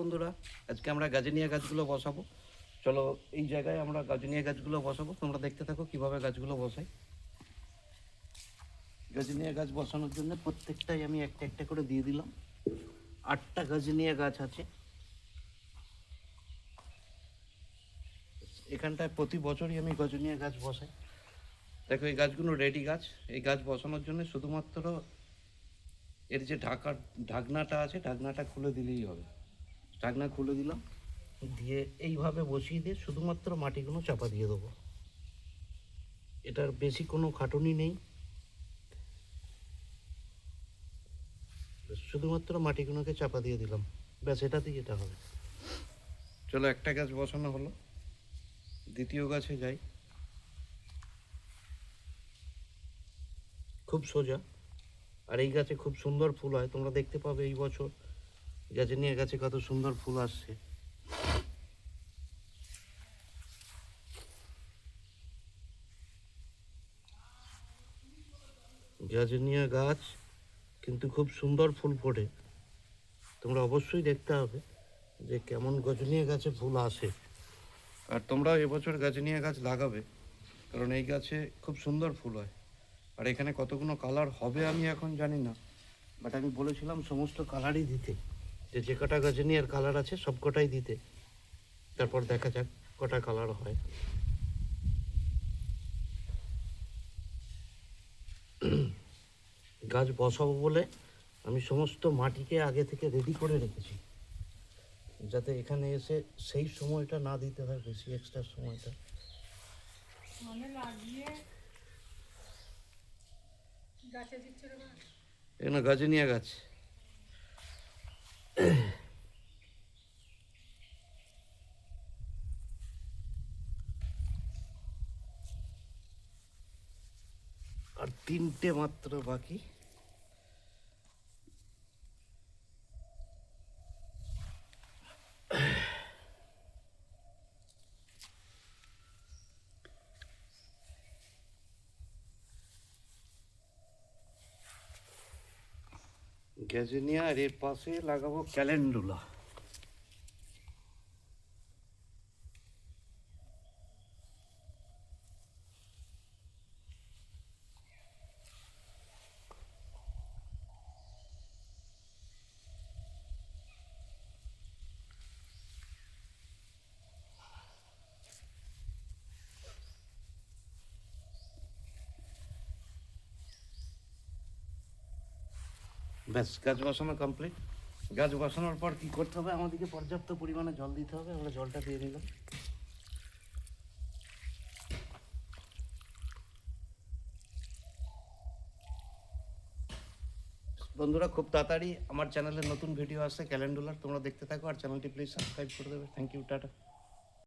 বন্ধুরা। আজকে আমরা গাজনিয়া গাছগুলো বসাবো। চলো, এই জায়গায় আমরা গাজনিয়া গাছগুলো বসাবো। তোমরা দেখতে থাকো কীভাবে গাছগুলো বসাই। গাজনিয়া গাছ বসানোর জন্য প্রত্যেকটাই আমি একটা একটা করে দিয়ে দিলাম। আটটা গাজনিয়া গাছ আছে। এখানটায় প্রতি বছরই আমি গজনিয়া গাছ বসাই। দেখো, এই গাছগুলো রেডি গাছ। এই গাছ বসানোর জন্য শুধুমাত্র এর যে ঢাকার ঢাকনাটা আছে, ঢাকনাটা খুলে দিলেই হবে। ঢাকনা খুলে দিলাম। দিয়ে এইভাবে বসিয়ে দিয়ে শুধুমাত্র মাটিগুলো চাপা দিয়ে দেবো। এটার বেশি কোনো খাটুনি নেই। শুধুমাত্র মাটিগুলোকে চাপা দিয়ে দিলাম। ব্যাস এটাতেই এটা হবে। চলো একটা গাছ বসানো হলো। দ্বিতীয় গাছে যাই। খুব সোজা। আর এই গাছে খুব সুন্দর ফুল হয়। তোমরা দেখতে পাবে এই বছর গাছে নিয়ে গাছে কত সুন্দর ফুল আসছে। গাজনিয়া গাছ কিন্তু খুব সুন্দর ফুল ফোটে। তোমরা অবশ্যই দেখতে হবে যে কেমন গজনিয়া গাছে ফুল আসে। আর তোমরা এবছর গাজনিয়া গাছ লাগাবে, কারণ এই গাছে খুব সুন্দর ফুল হয়। আর এখানে কতগুলো কালার হবে আমি এখন জানি না বাট আমি বলেছিলাম সমস্ত কালারই দিতে। যে যে কটা গাজনিয়ার কালার আছে সব কটাই দিতে। তারপর দেখা যাক কটা কালার হয়। গাছ বসাবো বলে আমি সমস্ত মাটিকে আগে থেকে রেডি করে রেখেছি। যাতে এখানে এসে সেই সময়টা না দিতে হয় বেশি এক্সট্রা সময়টা। মানে। এখানে গাজনিয়া গাছ। আর তিনটে মাত্র বাকি। গ্যাজেনিয়া আর এর পাশে লাগাবো ক্যালেন্ডুলা। ব্যাস, গাছ বসানো কমপ্লিট গাছ বসানোর পর কি করতে হবে? আমাদেরকে পর্যাপ্ত পরিমাণে জল দিতে হবে। আমরা জলটা দিয়ে দিলাম। বন্ধুরা, খুব তাড়াতাড়ি আমার চ্যানেলে নতুন ভিডিও আসছে ক্যালেন্ডুলার তোমরা দেখতে থাকো আর চ্যানেলটি প্লিজ সাবস্ক্রাইব করে দেবে। Thank you tata.